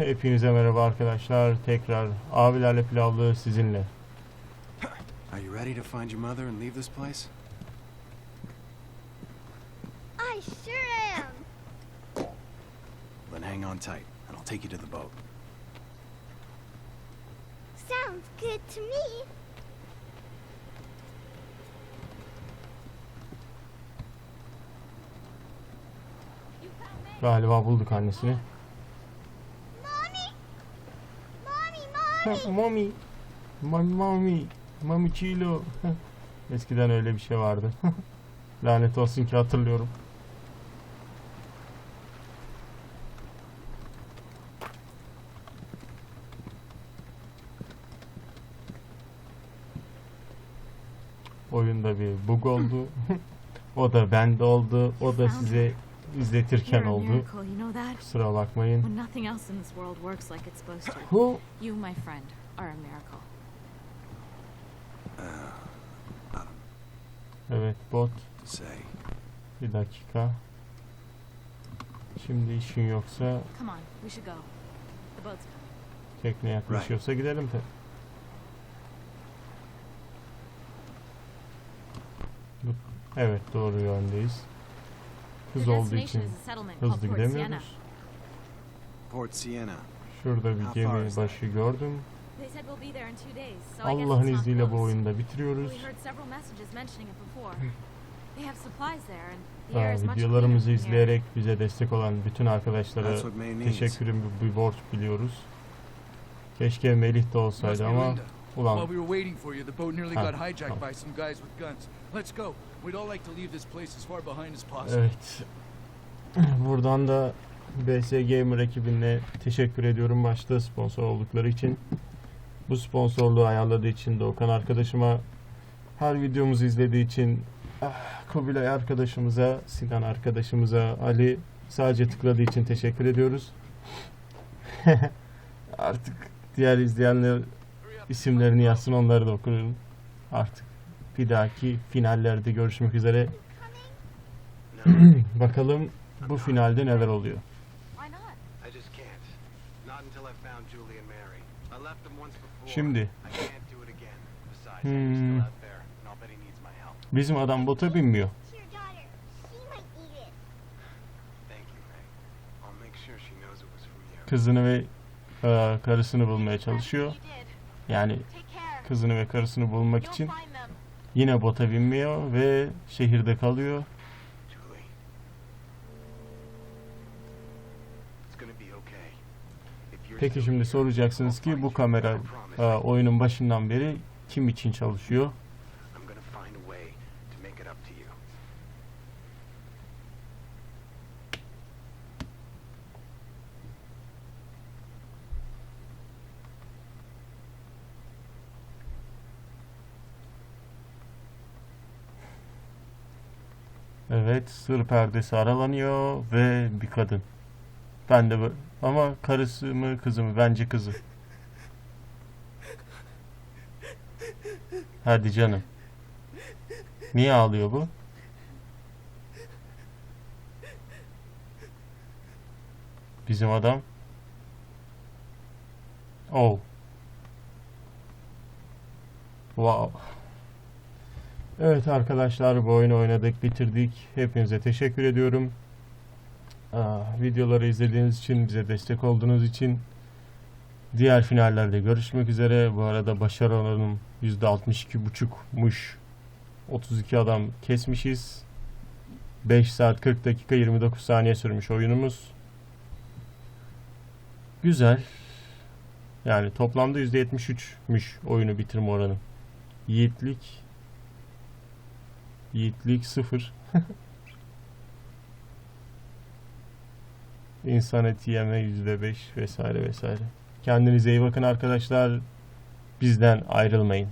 Hepinize merhaba arkadaşlar. Tekrar abilerle pilavlı sizinle. Are you ready to find your mother and leave this place? I sure am. Then hang on tight, and I'll take you to the boat. Sounds good to me. Galiba bulduk annesini. Mommy, mommy! Mami. Mami kilo. Eskiden öyle bir şey vardı. Lanet olsun ki hatırlıyorum. Oyunda bir bug oldu. o da bende oldu. O da size izletirken oldu. miracle, you know that? Kusura bakmayın. When nothing else in this world works like it's supposed to. Hu. You, my friend, are a miracle. Evet bot. Bir dakika. Şimdi işin yoksa Come on, we should go. The boat's coming. tekne yaklaşıyorsa gidelim de. Evet doğru yöndeyiz. The olduğu için hızlı gidemiyoruz. Port Sienna. Şurada bir gemi başı gördüm. Allah'ın izniyle bu oyunu da bitiriyoruz. Much videolarımızı izleyerek bize destek olan bütün arkadaşlara teşekkürüm bir borç biliyoruz. Keşke Melih de olsaydı ama. Ulan While we were waiting for you, the boat nearly got hijacked by some guys with guns. Let's go. We'd all like to leave this place as far behind as possible. Evet. Buradan da BS Gamer ekibine teşekkür ediyorum başta sponsor oldukları için. Bu sponsorluğu ayarladığı için Doğukan arkadaşıma, her videomuzu izlediği için ah, Kubilay arkadaşımıza, Sinan arkadaşımıza, Ali sadece tıkladığı için teşekkür ediyoruz. Artık diğer izleyenler isimlerini yazsın onları da okurum. Artık bir dahaki finallerde görüşmek üzere. Bakalım bu finalde neler oluyor. Şimdi Hmm. Bizim adam bota binmiyor. Kızını ve e, karısını bulmaya çalışıyor. Yani kızını ve karısını bulmak için yine bota binmiyor ve şehirde kalıyor. Peki şimdi soracaksınız ki bu kamera e, oyunun başından beri kim için çalışıyor? I'm gonna find a way to make it up to you. Evet, sır perdesi aralanıyor ve bir kadın. Ben de ama karısı mı kızı mı? Bence kızı. Hadi canım. Niye ağlıyor bu? Bizim adam. Oh. Wow. Evet arkadaşlar bu oyunu oynadık bitirdik. Hepinize teşekkür ediyorum. Aa, videoları izlediğiniz için bize destek olduğunuz için diğer finallerde görüşmek üzere. Bu arada başarı oranım %62.5'muş. 32 adam kesmişiz. 5 saat 40 dakika 29 saniye sürmüş oyunumuz. Güzel. Yani toplamda %73'müş oyunu bitirme oranı. Yiğitlik Yiğitlik sıfır. İnsan eti yeme yüzde beş vesaire vesaire. Kendinize iyi bakın arkadaşlar. Bizden ayrılmayın.